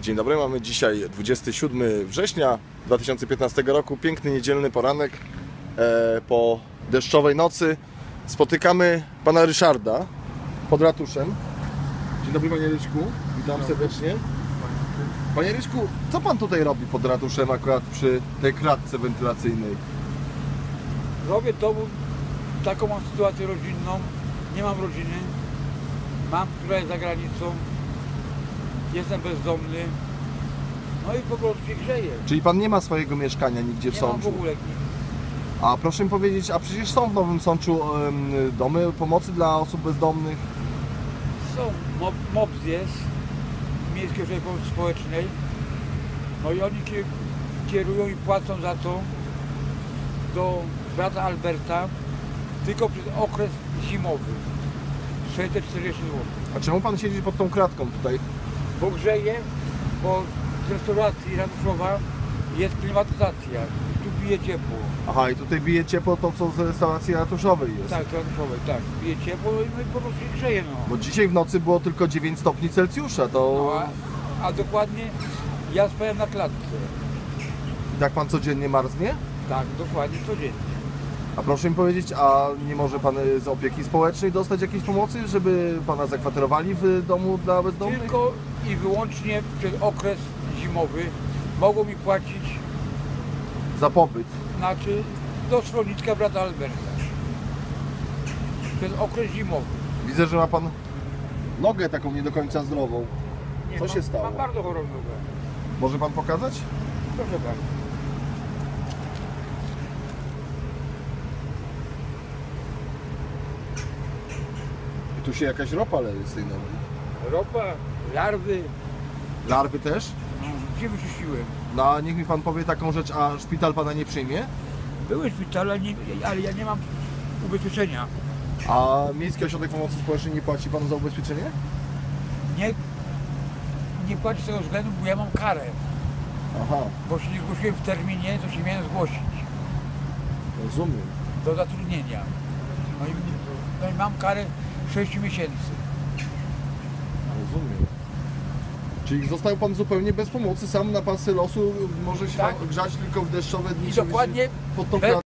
Dzień dobry, mamy dzisiaj 27 września 2015 roku, piękny niedzielny poranek e, po deszczowej nocy. Spotykamy pana Ryszarda pod ratuszem. Dzień dobry panie Ryczku, witam serdecznie. Panie Ryczku, co pan tutaj robi pod ratuszem akurat przy tej kratce wentylacyjnej? Robię to, bo taką mam sytuację rodzinną. Nie mam rodziny. Mam, która jest za granicą. Jestem bezdomny. No i po prostu się grzeję. Czyli pan nie ma swojego mieszkania nigdzie w Nie mam w Sączu? ogóle. A proszę mi powiedzieć, a przecież są w Nowym Sączu em, domy pomocy dla osób bezdomnych? Są. Mob, MOBS jest. Miejskiej Ośrodek Pomocy Społecznej. No i oni kie- kierują i płacą za to do brata Alberta tylko przez okres zimowy. 640 zł. A czemu pan siedzi pod tą kratką tutaj? Bo grzeje, bo w restauracji Raduszowa jest klimatyzacja. Tu bije ciepło. Aha, i tutaj bije ciepło to, co z restauracji ratuszowej jest. Tak, Raduszowej, tak. Bije ciepło i my po prostu grzeje, no. Bo dzisiaj w nocy było tylko 9 stopni Celsjusza, to no a, a dokładnie ja spałem na klatce. jak pan codziennie marznie? Tak, dokładnie, codziennie. A proszę mi powiedzieć, a nie może pan z opieki społecznej dostać jakiejś pomocy, żeby pana zakwaterowali w domu dla bezdomnych? Tylko i wyłącznie przez okres zimowy mogą mi płacić, Za pobyt. znaczy do schroniska brata Alberta. Przez okres zimowy. Widzę, że ma pan nogę taką nie do końca zdrową. Nie, Co mam, się stało? Mam bardzo chorą nogę. Może pan pokazać? Proszę bardzo. I tu się jakaś ropa leje z tej nogi. Ropa, larwy, Larwy też? gdzie wyczyściłem? No a niech mi pan powie taką rzecz, a szpital pana nie przyjmie? Były szpitale, ale, nie, ale ja nie mam ubezpieczenia. A Miejski Ośrodek Pomocy Społecznej nie płaci panu za ubezpieczenie? Nie, nie płaci z tego względu, bo ja mam karę. Aha, Bo się nie zgłosiłem w terminie, to się miałem zgłosić rozumiem. do zatrudnienia. No i, no i mam karę 6 miesięcy. Rozumiem. Czyli został pan zupełnie bez pomocy, sam na pasy losu może się Tak. grzać tylko w deszczowe dni. I żeby się dokładnie pod tą